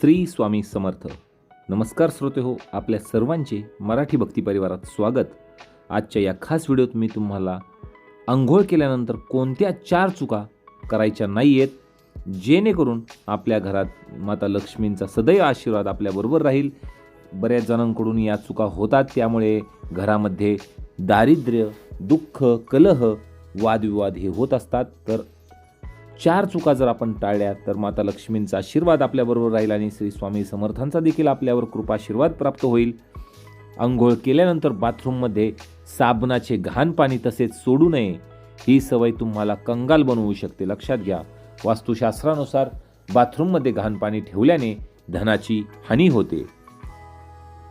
श्री स्वामी समर्थ. नमस्कार श्रोते हो आपल्या सर्वांचे मराठी भक्ती परिवारात स्वागत. आजच्या या खास व्हिडिओत मी तुम्हाला आंघोळ केल्यानंतर कोणत्या चार चुका करायच्या नाही आहेत जेणेकरून आपल्या घरात माता लक्ष्मींचा सदैव आशीर्वाद आपल्याबरोबर राहील. बऱ्याच जणांकडून या चुका होतात त्यामुळे घरामध्ये दारिद्र्य दुःख कलह वादविवाद हे होत असतात. तर चार चुका जर आपण टाळल्या तर माता लक्ष्मींचा आशीर्वाद आपल्याबरोबर राहील आणि श्री स्वामी समर्थांचा देखील आपल्यावर कृपा आशीर्वाद प्राप्त होईल. आंघोळ केल्यानंतर बाथरूममध्ये साबणाचे घाण पाणी तसेच सोडू नये ही सवय तुम्हाला कंगाल बनवू शकते. लक्षात घ्या वास्तुशास्त्रानुसार बाथरूममध्ये घाण पाणी ठेवल्याने धनाची हानी होते.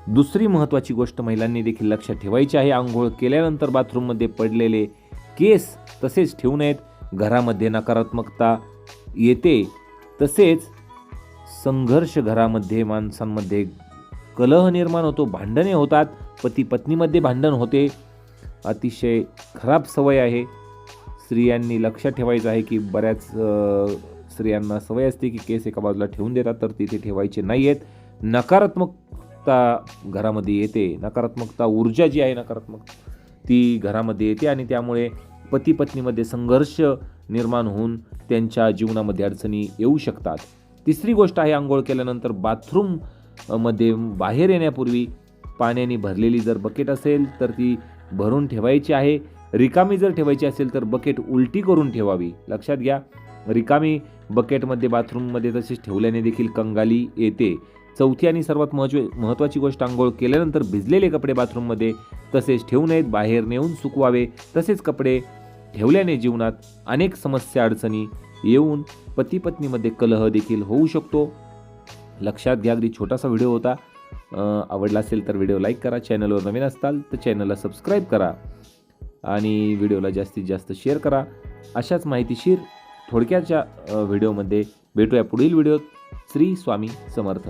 दुसरी महत्त्वाची गोष्ट महिलांनी देखील लक्षात ठेवायची आहे. आंघोळ केल्यानंतर बाथरूममध्ये पडलेले केस तसेच ठेवू नयेत. घरामध्ये नकारात्मकता येते तसेच संघर्ष घरामध्ये माणसांमध्ये कलह निर्माण होतो भांडणे होतात पती पत्नीमध्ये भांडण होते. अतिशय खराब सवय आहे. स्त्रियांनी लक्षात ठेवायचं आहे की बऱ्याच स्त्रियांना सवय असते की केस एका बाजूला ठेवून देतात तर तिथे ठेवायचे नाही आहेत नकारात्मकता घरामध्ये येते. नकारात्मकता ऊर्जा जी आहे नकारात्मक ती घरामध्ये येते आणि त्यामुळे पती पत्नीमध्ये संघर्ष निर्माण होऊन त्यांच्या जीवनामध्ये अडचणी येऊ शकतात. तिसरी गोष्ट आहे आंघोळ केल्यानंतर बाथरूममध्ये बाहेर येण्यापूर्वी पाण्याने भरलेली जर बकेट असेल तर ती भरून ठेवायची आहे. रिकामी जर ठेवायची असेल तर बकेट उलटी करून ठेवावी. लक्षात घ्या रिकामी बकेटमध्ये बाथरूममध्ये तसेच ठेवल्याने देखील कंगाली येते. चौथी आणि सर्वात महत्त्व महत्त्वाची गोष्ट आंघोळ केल्यानंतर भिजलेले कपडे बाथरूममध्ये तसेच ठेवू नयेत बाहेर नेऊन सुकवावे. तसेच कपडे ठेवल्याने जीवनात अनेक समस्या अडचणी येऊन पती पत्नीमध्ये कलह देखील होऊ शकतो. लक्षात घ्या अगदी छोटासा व्हिडिओ होता. आवडला असेल तर व्हिडिओ लाईक करा चॅनलवर नवीन असताल तर चॅनलला सबस्क्राईब करा आणि व्हिडिओला जास्तीत जास्त शेअर करा. अशाच माहितीशीर थोडक्याच्या व्हिडिओमध्ये भेटूया पुढील व्हिडिओत. श्री स्वामी समर्थ.